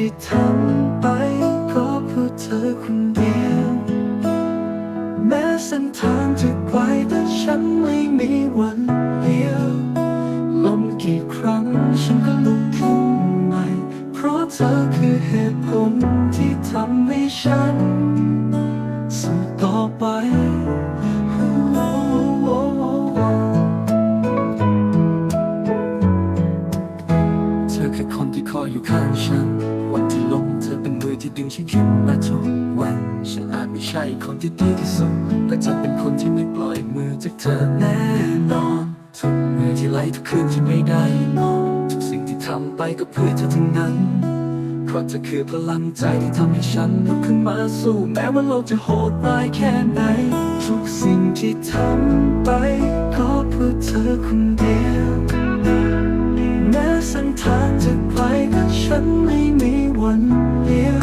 ที่ทำไปก็เพื่อเธอคนเดียว แม้เส้นทางจะไกลแต่ฉันไม่มีวันเดียวล้มกี่ครั้งฉันก็ลุกขึ้นใหม่ เพราะเธอคือเหตุผลที่ทำให้ฉันสู้ต่อไปเธอคือคนที่คอยอยู่ข้างฉัน วันที่ล้มเธอเป็นมือที่ดึงฉันขึ้นมาทุกวันฉันอาจไม่ใช่คนที่ดีที่สุด แต่จะเป็นคนที่ไม่ปล่อยมือจากเธอแน่นอนทุกมือที่ไหลทุกคืนที่ไม่ได้นอนทุกสิ่งที่ทำไปก็เพื่อเธอทั้งนั้นเพราะเธอคือพลังใจที่ทำให้ฉันลุกขึ้นมาสู้แม้ว่าโลกจะโหดร้ายแค่ไหน ทุกสิ่งที่ทำไปก็เพื่อเธอคนเดียวแม้เส้นทางจะไกลแต่ฉันไม่ วันเดียว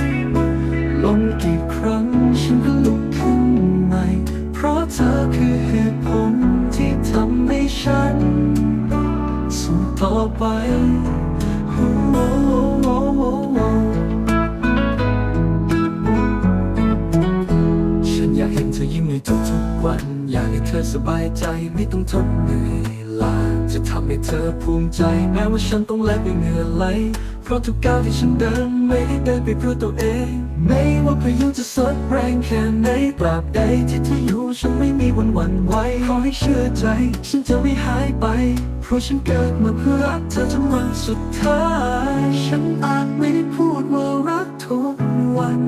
ลมกี่ครั้งฉันก็ลุกขึ้นใหม่ เพราะเธอคือเหตุผลที่ทำให้ฉันสู้ต่อไปฉันอยากเห็นเธอยิ้มในทุกๆวัน อยากให้เธอสบายใจไม่ต้องทนเหนื่อยลาจะทำให้เธอภูมิใจแม้ว่าฉันต้องแลกด้วยเหงื่อไหล เพราะทุกก้าวที่ฉันเดินไม่ได้เดินไปเพื่อตัวเอง ไม่ว่าพายุจะซัดแรงแค่ไหนตราบใดที่เธออยู่ฉันไม่มีวันหวั่นไหวขอให้เชื่อใจ ฉันจะไม่หายไป เพราะฉันเกิดมาเพื่อรักเธอจนวันสุดท้าย ฉันอาจไม่ได้พูดว่ารักทุกวัน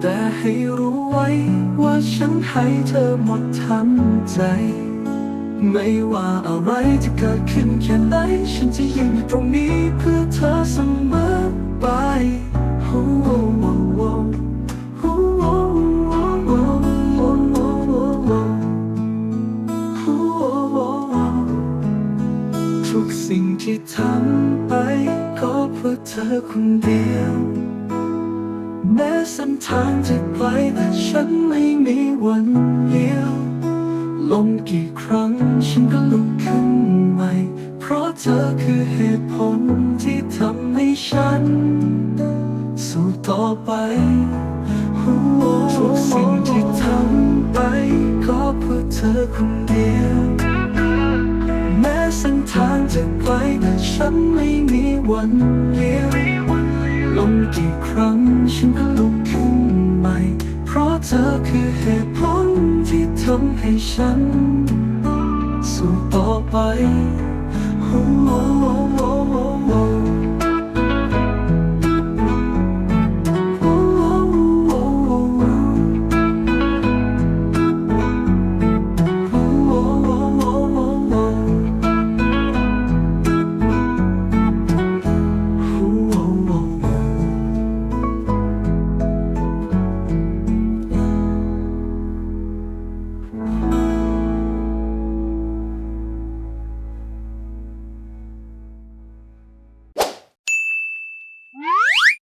แต่ให้รู้ไว้ว่าฉันให้เธอหมดทั้งใจไม่ว่าอะไรจะเกิดขึ้นแค่ไหน ฉันจะยืนอยู่ตรงนี้เพื่อ ธอเสมอไปทุกสิ่งที่ทำไปก็เพื่อเธอคนเดียว แม้เส้นทางจะไกลแต่ฉันไม่มีวันเลี้ยวลมกี่ครั้งฉันก็ลุกขึ้นใหม่ เพราะเธอคือเหตุผล ต่อไปทุกสิ่งที่ทำไปก็เพื่อเธอคนเดียว แม้เส้นทางจะไกลแต่ฉันไม่มีวันเดียวลมกี่ครั้งฉันก็ลุกขึ้นใหม่ เพราะเธอคือเหตุผลที่ทำให้ฉัน สู้ต่อไปโอ้